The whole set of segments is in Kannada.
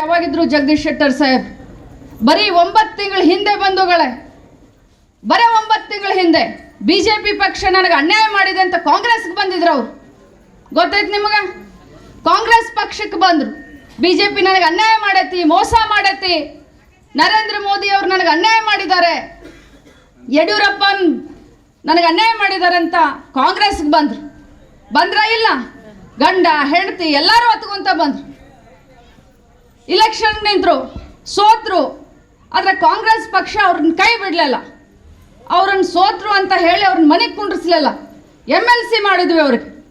ಯಾವಾಗಿದ್ರು ಜಗದೀಶ್ ಶೆಟ್ಟರ್ ಸಾಹೇಬ್, ಬರೀ ಒಂಬತ್ತು ತಿಂಗಳ ಹಿಂದೆ ಬಂಧುಗಳೇ. ಬರೀ ಒಂಬತ್ತು ತಿಂಗಳ ಹಿಂದೆ ಬಿಜೆಪಿ ಪಕ್ಷ ನನಗೆ ಅನ್ಯಾಯ ಮಾಡಿದೆ ಅಂತ ಕಾಂಗ್ರೆಸ್ಗೆ ಬಂದಿದ್ರು ಅವ್ರು. ಗೊತ್ತೈತೆ ನಿಮಗೆ? ಕಾಂಗ್ರೆಸ್ ಪಕ್ಷಕ್ಕೆ ಬಂದರು. ಬಿಜೆಪಿ ನನಗೆ ಅನ್ಯಾಯ ಮಾಡೈತಿ, ಮೋಸ ಮಾಡೈತಿ. ನರೇಂದ್ರ ಮೋದಿ ಅವರು ನನಗೆ ಅನ್ಯಾಯ ಮಾಡಿದ್ದಾರೆ. ಯಡಿಯೂರಪ್ಪ ನನಗೆ ಅನ್ಯಾಯ ಮಾಡಿದ್ದಾರೆ ಅಂತ ಕಾಂಗ್ರೆಸ್ಗೆ ಬಂದರು. ಬಂದ್ರ ಇಲ್ಲ? ಗಂಡ, ಹೆಂಡತಿ ಎಲ್ಲರೂ ಹತ್ಕೊಂತ ಬಂದ್ರು. ಇಲೆಕ್ಷನ್ ನಿಂತರು, ಸೋತರು. ಆದರೆ ಕಾಂಗ್ರೆಸ್ ಪಕ್ಷ ಅವ್ರನ್ನ ಕೈ ಬಿಡಲಿಲ್ಲ. ಅವ್ರನ್ನ ಸೋತರು ಅಂತ ಹೇಳಿ ಅವ್ರನ್ನ ಮನೆಗೆ ಕುಂಡ್ರಿಸ್ಲಿಲ್ಲ. ಎಂ ಎಲ್ ಸಿ ಮಾಡಿದ್ವಿ ಅವ್ರಿಗೆ.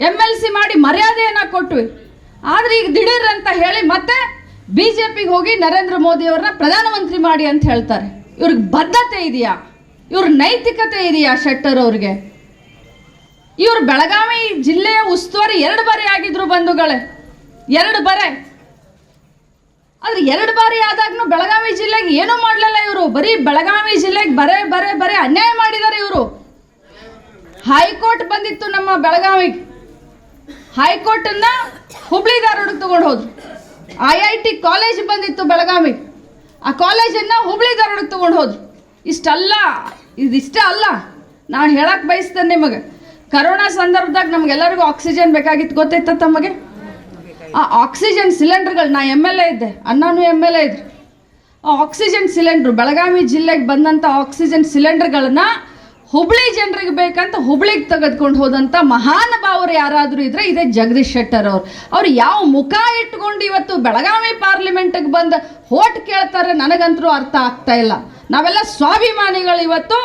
ಎಂ ಎಲ್ ಸಿ ಮಾಡಿ ಮರ್ಯಾದೆಯನ್ನು ಕೊಟ್ವಿ. ಆದರೆ ಈಗ ದಿಢೀರ್ ಅಂತ ಹೇಳಿ ಮತ್ತೆ ಬಿ ಜೆ ಪಿಗೆ ಹೋಗಿ ನರೇಂದ್ರ ಮೋದಿ ಅವ್ರನ್ನ ಪ್ರಧಾನಮಂತ್ರಿ ಮಾಡಿ ಅಂತ ಹೇಳ್ತಾರೆ. ಇವ್ರಿಗೆ ಬದ್ಧತೆ ಇದೆಯಾ? ಇವ್ರ ನೈತಿಕತೆ ಇದೆಯಾ ಶೆಟ್ಟರ್ ಅವ್ರಿಗೆ? ಇವರು ಬೆಳಗಾವಿ ಜಿಲ್ಲೆಯ ಉಸ್ತುವಾರಿ ಎರಡು ಬಾರಿ ಆಗಿದ್ರು ಬಂಧುಗಳೇ. ಎರಡು ಬರೆ. ಆದ್ರೆ ಎರಡು ಬಾರಿ ಆದಾಗ್ನು ಬೆಳಗಾವಿ ಜಿಲ್ಲೆಗೆ ಏನೂ ಮಾಡಲಿಲ್ಲ ಇವರು. ಬರೀ ಬೆಳಗಾವಿ ಜಿಲ್ಲೆಗೆ ಬರೇ ಬರೇ ಬರೇ ಅನ್ಯಾಯ ಮಾಡಿದ್ದಾರೆ ಇವರು. ಹೈಕೋರ್ಟ್ ಬಂದಿತ್ತು ನಮ್ಮ ಬೆಳಗಾವಿಗೆ ಹೈಕೋರ್ಟನ್ನ ಹುಬ್ಳಿ ಧಾರವಾಡಕ್ಕೆ ತಗೊಂಡು ಹೋದ್ರು ಐ ಐ ಟಿ ಕಾಲೇಜ್ ಬಂದಿತ್ತು ಬೆಳಗಾವಿ. ಆ ಕಾಲೇಜನ್ನು ಹುಬ್ಳಿ ಧಾರವಾಡಕ್ಕೆ ತಗೊಂಡು ಹೋದ್ರು ಇಷ್ಟಲ್ಲ, ಇದಿಷ್ಟ ಅಲ್ಲ. ನಾನು ಹೇಳಕ್ಕೆ ಬಯಸ್ತೇನೆ ನಿಮಗೆ. ಕರೋನಾ ಸಂದರ್ಭದಾಗ ನಮಗೆಲ್ಲರಿಗೂ ಆಕ್ಸಿಜನ್ ಬೇಕಾಗಿತ್ತು. ಗೊತ್ತೈತ ತಮಗೆ? ಆ ಆಕ್ಸಿಜನ್ ಸಿಲಿಂಡರ್ಗಳು ನಾ ಎಂ ಎಲ್ ಎ ಇದ್ದೆ, ಅಣ್ಣನೂ ಎಂ ಎಲ್ ಎ ಇದ್ರು. ಆ ಆಕ್ಸಿಜನ್ ಸಿಲಿಂಡ್ರು ಬೆಳಗಾವಿ ಜಿಲ್ಲೆಗೆ ಬಂದಂಥ ಆಕ್ಸಿಜನ್ ಸಿಲಿಂಡರ್ಗಳನ್ನ ಹುಬ್ಳಿ ಜನರಿಗೆ ಬೇಕಂತ ಹುಬ್ಳಿಗೆ ತೆಗೆದುಕೊಂಡು ಹೋದಂಥ ಮಹಾನುಭಾವರು ಯಾರಾದರೂ ಇದ್ರೆ ಇದೇ ಜಗದೀಶ್ ಶೆಟ್ಟರ್ ಅವರು. ಅವ್ರು ಯಾವ ಮುಖ ಇಟ್ಕೊಂಡು ಇವತ್ತು ಬೆಳಗಾವಿ ಪಾರ್ಲಿಮೆಂಟಿಗೆ ಬಂದು ಹೋಟ್ ಕೇಳ್ತಾರೆ ನನಗಂತರೂ ಅರ್ಥ ಆಗ್ತಾ ಇಲ್ಲ. ನಾವೆಲ್ಲ ಸ್ವಾಭಿಮಾನಿಗಳು ಇವತ್ತು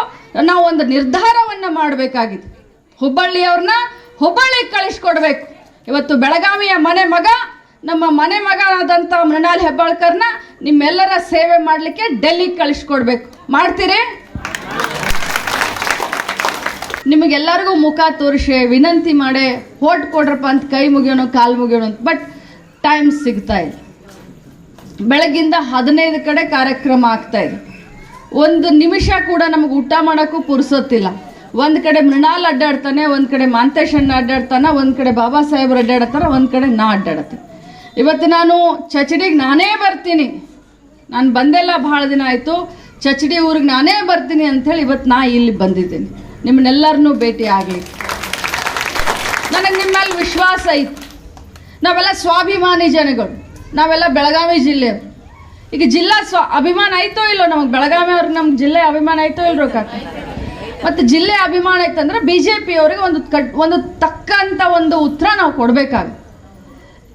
ನಾವು ಒಂದು ನಿರ್ಧಾರವನ್ನು ಮಾಡಬೇಕಾಗಿದೆ. ಹುಬ್ಬಳ್ಳಿಯವ್ರನ್ನ ಹುಬ್ಬಳ್ಳಿಗೆ ಕಳಿಸ್ಕೊಡ್ಬೇಕು. ಇವತ್ತು ಬೆಳಗಾವಿಯ ಮನೆ ಮಗ, ನಮ್ಮ ಮನೆ ಮಗ ಆದಂಥ ಮೃಣಾಲ್ ಹೆಬ್ಬಾಳ್ಕರ್ನ ನಿಮ್ಮೆಲ್ಲರ ಸೇವೆ ಮಾಡಲಿಕ್ಕೆ ಡೆಲ್ಲಿಗೆ ಕಳಿಸ್ಕೊಡ್ಬೇಕು. ಮಾಡ್ತೀರಿ? ನಿಮಗೆಲ್ಲರಿಗೂ ಮುಖ ತೋರಿಸಿ, ವಿನಂತಿ ಮಾಡಿ, ಹೋಟ್ ಕೊಡ್ರಪ್ಪ ಅಂತ ಕೈ ಮುಗಿಯೋಣ, ಕಾಲು ಮುಗಿಯೋಣ ಅಂತ. ಬಟ್ ಟೈಮ್ ಸಿಗ್ತಾ ಇಲ್ಲ. ಬೆಳಗ್ಗಿಂದ ಹದಿನೈದು ಕಡೆ ಕಾರ್ಯಕ್ರಮ ಆಗ್ತಾ ಇದೆ. ಒಂದು ನಿಮಿಷ ಕೂಡ ನಮಗೆ ಊಟ ಮಾಡೋಕ್ಕೂ ಪುರ್ಸೊತ್ತಿಲ್ಲ. ಒಂದು ಕಡೆ ಮೃಣಾಲ್ ಅಡ್ಡಾಡ್ತಾನೆ, ಒಂದು ಕಡೆ ಮಾಂತೇಶ್ ಅಣ್ಣ ಅಡ್ಡಾಡ್ತಾನೆ, ಒಂದು ಕಡೆ ಬಾಬಾ ಸಾಹೇಬ್ರು ಅಡ್ಡಾಡ್ತಾರೆ, ಒಂದು ಕಡೆ ನಾ ಅಡ್ಡಾಡತ್ತೆ ಇವತ್ತು ನಾನು ಚಚಡಿಗೆ ನಾನೇ ಬರ್ತೀನಿ. ನಾನು ಬಂದೆಲ್ಲ ಭಾಳ ದಿನ ಆಯಿತು. ಚಚಡಿ ಊರಿಗೆ ನಾನೇ ಬರ್ತೀನಿ ಅಂಥೇಳಿ ಇವತ್ತು ನಾ ಇಲ್ಲಿ ಬಂದಿದ್ದೀನಿ. ನಿಮ್ಮನ್ನೆಲ್ಲರನ್ನೂ ಭೇಟಿ ಆಗಲಿ. ನನಗೆ ನಿಮ್ಮಲ್ಲಿ ಮೇಲೆ ವಿಶ್ವಾಸ ಐತಿ. ನಾವೆಲ್ಲ ಸ್ವಾಭಿಮಾನಿ ಜನಗಳು. ನಾವೆಲ್ಲ ಬೆಳಗಾವಿ ಜಿಲ್ಲೆಯವರು ಈಗ ಜಿಲ್ಲಾ ಸ್ವ, ಅಭಿಮಾನ ಆಯ್ತೋ ಇಲ್ಲೋ ನಮಗೆ? ಬೆಳಗಾವಿ ಅವ್ರಿಗೆ ನಮ್ಗೆ ಜಿಲ್ಲೆ ಅಭಿಮಾನ ಆಯ್ತೋ ಇಲ್ರೋ ಕಾಕ? ಮತ್ತು ಜಿಲ್ಲೆ ಅಭಿಮಾನ ಇತ್ತಂದ್ರೆ ಬಿ ಜೆ ಒಂದು ಒಂದು ತಕ್ಕಂಥ ಒಂದು ಉತ್ತರ ನಾವು ಕೊಡಬೇಕಾಗುತ್ತೆ.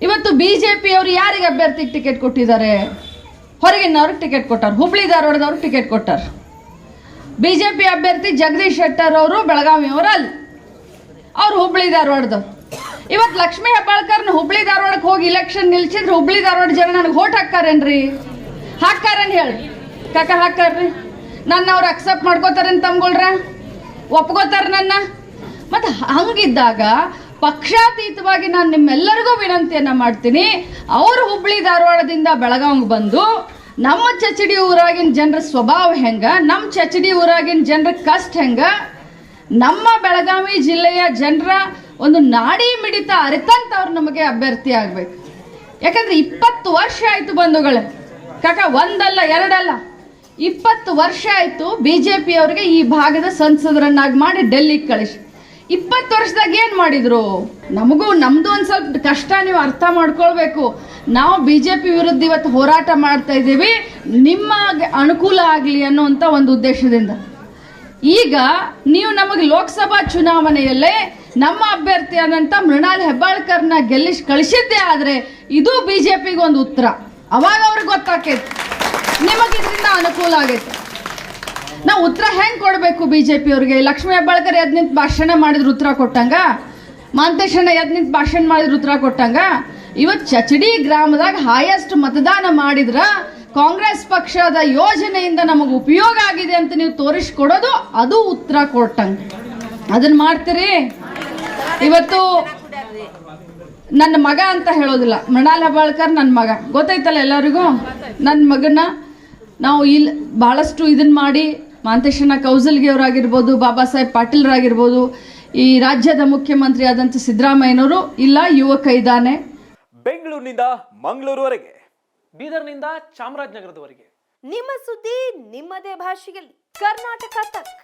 ಇವತ್ತು ಬಿ ಜೆ ಪಿಯವರು ಯಾರಿಗೆ ಅಭ್ಯರ್ಥಿಗೆ ಟಿಕೆಟ್ ಕೊಟ್ಟಿದ್ದಾರೆ? ಹೊರಗಿನವ್ರಿಗೆ ಟಿಕೆಟ್ ಕೊಟ್ಟಾರ, ಹುಬ್ಳಿ ಧಾರವಾಡದವ್ರಿಗೆ ಟಿಕೆಟ್ ಕೊಟ್ಟಾರ. ಬಿ ಜೆ ಪಿ ಅಭ್ಯರ್ಥಿ ಜಗದೀಶ್ ಶೆಟ್ಟರ್ ಅವರು ಬೆಳಗಾವಿಯವರು ಅಲ್ಲಿ ಅವ್ರು ಹುಬ್ಳಿ ಧಾರವಾಡದವ್ರು. ಇವತ್ತು ಲಕ್ಷ್ಮೀ ಹೆಬ್ಬಾಳ್ಕರ್ನ ಹುಬ್ಳಿ ಧಾರವಾಡಕ್ಕೆ ಹೋಗಿ ಇಲೆಕ್ಷನ್ ನಿಲ್ಸಿದ್ರೆ ಹುಬ್ಳಿ ಧಾರವಾಡ ಜನ ನನಗೆ ಓಟ್ ಹಾಕ್ಕಾರೇನ್ರಿ ಹಾಕ್ತಾರೇನು ಹೇಳಿ ಕಾಕ ಹಾಕ್ಕಾರ್ರಿ ನನ್ನ ಅವ್ರು ಅಕ್ಸೆಪ್ಟ್ ಮಾಡ್ಕೋತಾರೇನು ತಮ್ಗೊಳ್ರ? ಒಪ್ಕೋತಾರ ನನ್ನ? ಮತ್ತು ಹಂಗಿದ್ದಾಗ ಪಕ್ಷಾತೀತವಾಗಿ ನಾನು ನಿಮ್ಮೆಲ್ಲರಿಗೂ ವಿನಂತಿಯನ್ನು ಮಾಡ್ತೀನಿ. ಅವರು ಹುಬ್ಳಿ ಧಾರವಾಡದಿಂದ ಬೆಳಗಾವಿಗೆ ಬಂದು ನಮ್ಮ ಚಚಡಿ ಊರಾಗಿನ ಜನರ ಸ್ವಭಾವ ಹೆಂಗ, ನಮ್ಮ ಚಚಡಿ ಊರಾಗಿನ ಜನರ ಕಷ್ಟ ಹೆಂಗ, ನಮ್ಮ ಬೆಳಗಾವಿ ಜಿಲ್ಲೆಯ ಜನರ ಒಂದು ನಾಡಿ ಮಿಡಿತ ಅರಿತಂತ ಅವ್ರು ನಮಗೆ ಅಭ್ಯರ್ಥಿ ಆಗ್ಬೇಕು. ಯಾಕಂದ್ರೆ ಇಪ್ಪತ್ತು ವರ್ಷ ಆಯ್ತು ಬಂಧುಗಳೇ. ಕಾಕ, ಒಂದಲ್ಲ, ಎರಡಲ್ಲ. ಇಪ್ಪತ್ತು ವರ್ಷ ಆಯ್ತು ಬಿ ಜೆ ಪಿ ಅವರಿಗೆ ಈ ಭಾಗದ ಸಂಸದರನ್ನಾಗಿ ಮಾಡಿ ಡೆಲ್ಲಿಗೆ ಕಳಿಸಿ. ಇಪ್ಪತ್ತು ವರ್ಷದಾಗ ಏನು ಮಾಡಿದ್ರು? ನಮಗೂ ನಮ್ದು ಒಂದು ಸ್ವಲ್ಪ ಕಷ್ಟ, ನೀವು ಅರ್ಥ ಮಾಡ್ಕೊಳ್ಬೇಕು. ನಾವು ಬಿ ಜೆ ಪಿ ವಿರುದ್ಧ ಇವತ್ತು ಹೋರಾಟ ಮಾಡ್ತಾ ಇದ್ದೀವಿ. ನಿಮ್ಮ ಅನುಕೂಲ ಆಗಲಿ ಅನ್ನುವಂಥ ಒಂದು ಉದ್ದೇಶದಿಂದ. ಈಗ ನೀವು ನಮಗೆ ಲೋಕಸಭಾ ಚುನಾವಣೆಯಲ್ಲೇ ನಮ್ಮ ಅಭ್ಯರ್ಥಿಯಾದಂಥ ಮೃಣಾಲ್ ಹೆಬ್ಬಾಳ್ಕರ್ನ ಗೆಲ್ಲಿಸಿ ಕಳಿಸಿದ್ದೇ ಆದರೆ ಇದು ಬಿ ಜೆ ಒಂದು ಉತ್ತರ. ಅವಾಗ ಅವ್ರಿಗೆ ಗೊತ್ತಾಕೈತಿ. ನಿಮಗೆ ಇದರಿಂದ ಅನುಕೂಲ ಆಗುತ್ತೆ ನಾವು ಉತ್ತರ ಹೆಂಗೆ ಕೊಡಬೇಕು ಬಿ ಜೆ ಲಕ್ಷ್ಮೀ ಹೆಬ್ಬಾಳ್ಕರ್ ಎದ್ ನಿಂತು ಭಾಷಣ ಮಾಡಿದ್ರು ಉತ್ತರ ಕೊಟ್ಟಂಗ? ಮಾಂತೇಶಣ್ಣ ಎದ್ ನಿಂತು ಭಾಷಣ ಮಾಡಿದ್ರು ಉತ್ತರ ಕೊಟ್ಟಂಗ? ಇವತ್ತು ಚಚಡಿ ಗ್ರಾಮದಾಗ ಹೈಯೆಸ್ಟ್ ಮತದಾನ ಮಾಡಿದ್ರ ಕಾಂಗ್ರೆಸ್ ಪಕ್ಷದ ಯೋಜನೆಯಿಂದ ನಮಗೆ ಉಪಯೋಗ ಆಗಿದೆ ಅಂತ ನೀವು ತೋರಿಸ್ಕೊಡೋದು ಅದು ಉತ್ತರ ಕೊಟ್ಟಂಗ. ಅದನ್ನ ಮಾಡ್ತೀರಿ? ಇವತ್ತು ನನ್ನ ಮಗ ಅಂತ ಹೇಳೋದಿಲ್ಲ. ಮೃಣಾಲ್ ಹೆಬ್ಬಾಳ್ಕರ್ ನನ್ನ ಮಗ. ಗೊತ್ತೈತಲ್ಲ ಎಲ್ಲರಿಗೂ? ನನ್ನ ಮಗನ ನಾವು ಇಲ್ಲಿ ಭಾಳಷ್ಟು ಇದನ್ನ ಮಾಡಿ ಮಾಂತೇಶಣ್ಣ ಕೌಸಲ್ಗಿ ಅವರಾಗಿರ್ಬೋದು ಬಾಬಾ ಸಾಹೇಬ್ ಪಾಟೀಲ್ರಾಗಿರ್ಬೋದು ಈ ರಾಜ್ಯದ ಮುಖ್ಯಮಂತ್ರಿ ಆದಂಥ ಸಿದ್ದರಾಮಯ್ಯನವರು ಇಲ್ಲ ಯುವಕ ಇದ್ದಾನೆ. ಬೆಂಗಳೂರಿನಿಂದ ಮಂಗಳೂರುವರೆಗೆ ಬೀದರ್ನಿಂದ ಚಾಮರಾಜನಗರದವರೆಗೆ. ನಿಮ್ಮ ಸುದ್ದಿ ನಿಮ್ಮದೇ ಭಾಷೆಯಲ್ಲಿ. ಕರ್ನಾಟಕ ತಕ್.